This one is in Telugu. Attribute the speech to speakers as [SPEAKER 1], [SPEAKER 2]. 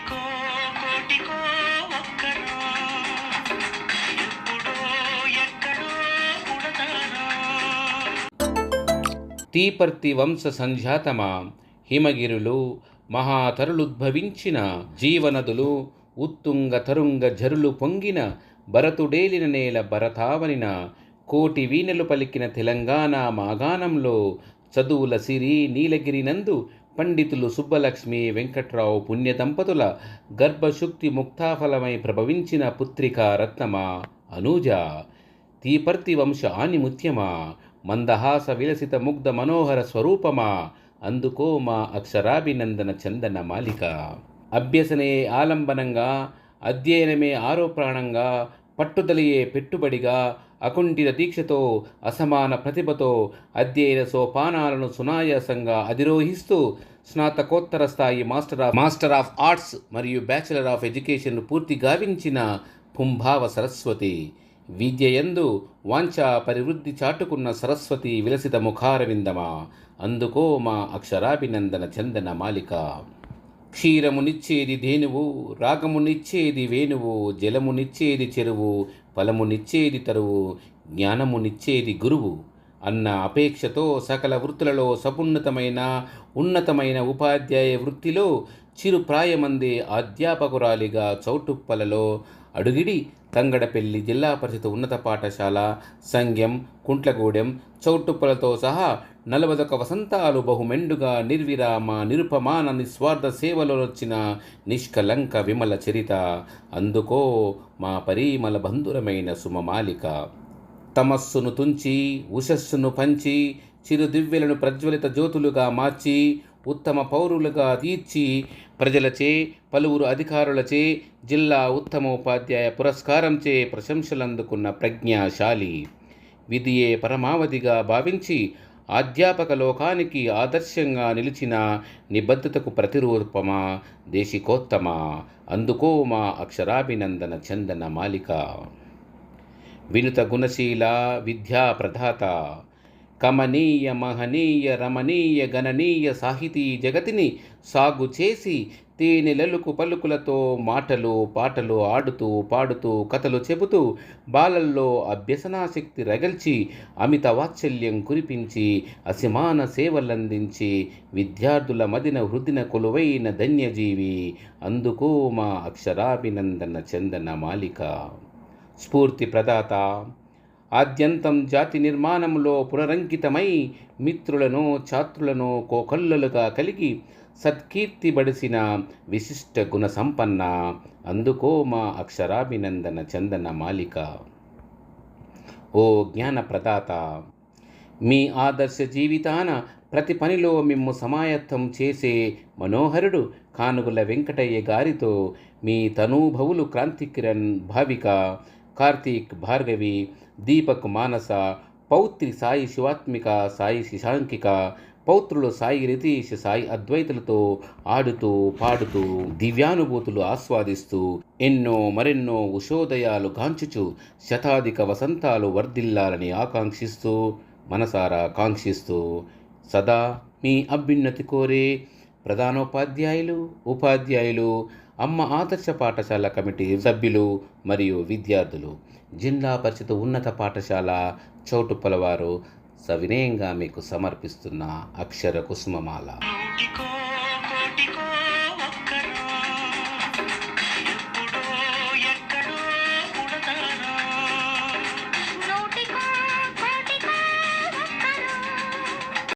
[SPEAKER 1] కోటికో ఒక్కరో. ఎక్కడో
[SPEAKER 2] తీపర్తి వంశ సంజాతమా హిమగిరులు మహాతరులుద్భవించిన జీవనదులు ఉత్తుంగ తరుంగ జరులు పొంగిన భరతుడేలిన నేల భరతావనిన కోటి వీణలు పలికిన తెలంగాణ మాగాణంలో చదువుల సిరి నీలగిరి నందు పండితులు సుబ్బలక్ష్మి వెంకట్రావు పుణ్య దంపతుల గర్భశుక్తి ముక్తాఫలమై ప్రభవించిన పుత్రిక రత్నమా? అనూజ. తీపర్తి వంశ ఆనిముత్యమా? మందహాస విలసిత ముగ్ధ మనోహర స్వరూపమా? అందుకో మా అక్షరాభినందన చందన మాలిక. అభ్యసనే ఆలంబనంగా అధ్యయనమే ఆరో ప్రాణంగా పట్టుదలయే పెట్టుబడిగా అకుంఠిత దీక్షతో అసమాన ప్రతిభతో అధ్యయన సోపానాలను సునాయాసంగా అధిరోహిస్తూ స్నాతకోత్తర స్థాయి master of master of arts మరియు బ్యాచిలర్ ఆఫ్ ఎడ్యుకేషన్ పూర్తి గావించిన పుంభావ సరస్వతి. విద్యయందు వాంఛా పరివృద్ధి చాటుకున్న సరస్వతి విలసిత ముఖారవిందమా. అందుకో మా అక్షరాభినందన చందన మాలిక. క్షీరమునిచ్చేది ధేనువు రాగమునిచ్చేది వేణువు? జలమునిచ్చేది చెరువు? ఫలమునిచ్చేది తరువు? జ్ఞానమునిచ్చేది గురువు? అన్న అపేక్షతో సకల వృత్తులలో సమున్నతమైన ఉన్నతమైన ఉపాధ్యాయ వృత్తిలో చిరుప్రాయమందే అధ్యాపకురాలిగా చౌటుప్పలలో అడుగిడి తంగడపల్లి జిల్లా పరిషత్ ఉన్నత పాఠశాల సంఘం కుంట్లగూడెం చౌటుప్పలతో సహా నలభదొక వసంతాలు బహుమెండుగా నిర్విరామ నిరుపమాన నిస్వార్థ సేవలో వచ్చిన నిష్కలంక విమల చరిత. అందుకో మా పరిమళ బంధురమైన సుమమాలిక. తమస్సును తుంచి ఉషస్సును పంచి చిరుదివ్యలను ప్రజ్వలిత జ్యోతులుగా మార్చి ఉత్తమ పౌరులుగా తీర్చి ప్రజలచే పలువురు అధికారులచే జిల్లా ఉత్తమ ఉపాధ్యాయ పురస్కారంచే ప్రశంసలందుకున్న ప్రజ్ఞాశాలి. విధియే పరమావధిగా భావించి ఆధ్యాపక లోకానికి ఆదర్శంగా నిలిచిన నిబద్ధతకు ప్రతిరూపమా దేశికోత్తమా? అందుకో మా అక్షరాభినందన చందన మాలిక. వినుత గుణశీల విద్యా ప్రధాత కమనీయ మహనీయ రమణీయ గణనీయ సాహితీ జగతిని సాగు చేసి తేనెలలుకు పలుకులతో మాటలు పాటలు ఆడుతూ పాడుతూ కథలు చెబుతూ బాలల్లో అభ్యసనాశక్తి రగల్చి అమిత వాత్సల్యం కురిపించి అసమాన సేవలందించి విద్యార్థుల మదిన హృదిన కొలువైన ధన్యజీవి అందుకో మా అక్షరాభినందన చందన మాలిక. స్ఫూర్తి ప్రదాత ఆద్యంతం జాతి నిర్మాణంలో పునరంకితమై మిత్రులను ఛాత్రులను కోకల్లలుగా కలిగి సత్కీర్తి బడిసిన విశిష్ట గుణ సంపన్న. అందుకో మా అక్షరాభినందన చందన మాలిక. ఓ జ్ఞాన ప్రదాత మీ ఆదర్శ జీవితాన ప్రతి పనిలో మిమ్ము సమాయత్తం చేసే మనోహరుడు కానుగుల వెంకటయ్య గారితో మీ తనూభవులు క్రాంతికిరణ్ భావిక కార్తీక్ భార్గవి దీపక్ మానస పౌత్రి సాయి శివాత్మిక సాయి శశాంకిక పౌత్రులు సాయి రితీష్ సాయి అద్వైతులతో ఆడుతూ పాడుతూ దివ్యానుభూతులు ఆస్వాదిస్తూ ఎన్నో మరెన్నో ఉషోదయాలు గాంచుచు శతాధిక వసంతాలు వర్ధిల్లాలని ఆకాంక్షిస్తూ మనసారా కాంక్షిస్తూ సదా మీ అభ్యున్నతి కోరే ప్రధానోపాధ్యాయులు ఉపాధ్యాయులు అమ్మ ఆదర్శ పాఠశాల కమిటీ సభ్యులు మరియు విద్యార్థులు జిల్లా పరిషత్ ఉన్నత పాఠశాల చౌటుప్పలవారు సవినయంగా మీకు సమర్పిస్తున్న అక్షర కుసుమమాల.